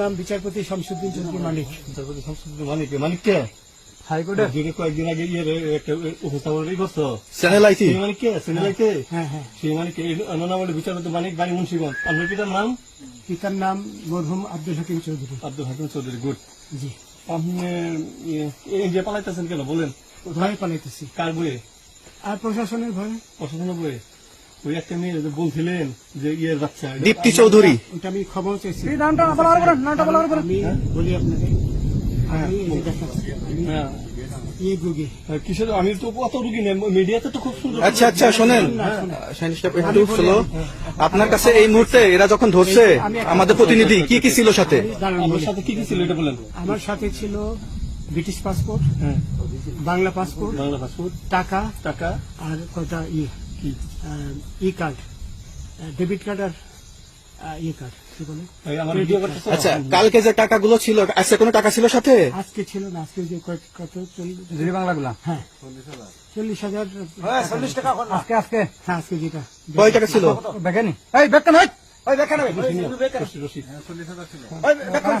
নাম বিচারপতি শামসুদ্দিন চৌধুরী মানিক। তারপরে সংস্কৃতি মানিক মানিক কে? হাইকোর্টের যে কয়েকদিন আগে ইয়ে একটা উপস্থাপন করছ চ্যানেল মানিক কে? চ্যানেল আইতে? হ্যাঁ হ্যাঁ সেই মানিক বিচারপতি মানিক বাড়ি মুন্সিগঞ্জ আপনার পিতার নাম? পিতার নাম মরহুম আব্দুল হাকিম চৌধুরী। আব্দুল হাকিম চৌধুরী গুড। জি। আপনি ইয়ে, ইন্ডিয়া পালাইতেছেন কেন? বলেন। ভয়ে পালাইতেছি। কার বইয়ে আর প্রশাসনের ভয়ে? প্রশাসনের বইয়ে ওই একটা মেয়ে বলছিলেন যে ইয়ের বাচ্চা। দীপ্তি চৌধুরী। ওটা আমি খবর নামটা বলা নামটা আমি আপনাকে আমি হ্যাঁ। রুগী। কিসের আমি তো অত রুগী নেই মিডিয়াতে তো খুব সুন্দর। আচ্ছা আচ্ছা শোনেন। শাহিন সাহেব, আপনার কাছে এই মুহূর্তে এরা যখন ধরছে আমাদের প্রতিনিধি কি কি ছিল সাথে? আমার সাথে কি কি ছিল এটা বলেন। আমার সাথে ছিল ব্রিটিশ পাসপোর্ট হ্যাঁ। Bangla passport Bangla passport. টাকা টাকা। আর কটা ই কি ই কার্ড ডেবিট কার্ড আর ই কার্ড আচ্ছা কালকে যে টাকাগুলো ছিল আজকে কোনো টাকা ছিল সাথে? আজকে ছিল না আজকে যে কত কত চল্লিশ বাংলাগুলা। হ্যাঁ। চল্লিশ হাজার। চল্লিশ টাকা আজকে আজকে। হ্যাঁ আজকে যেটা। কয় টাকা ছিল? বেকানি এই বেকান ওই ওই বেকান ওই। ওই বেকান ওই বেকান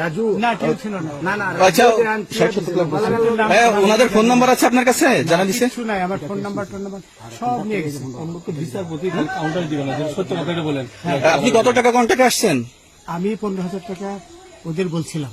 রাজু না কেউ ছিল না। না আচ্ছা। হ্যাঁ ওনাদের ফোন নাম্বার আছে আপনার কাছে? জানা দিছে। কিছু নাই আমার ফোন নাম্বার টোন নাম্বার সব নিয়ে গেছে। বিচারপতি কাউন্টার দিবেন না সত্য কথাটা বলেন। আপনি কত টাকা কন্ট্যাক্টে আসছেন? আমি পনেরো হাজার টাকা ওদের বলছিলাম।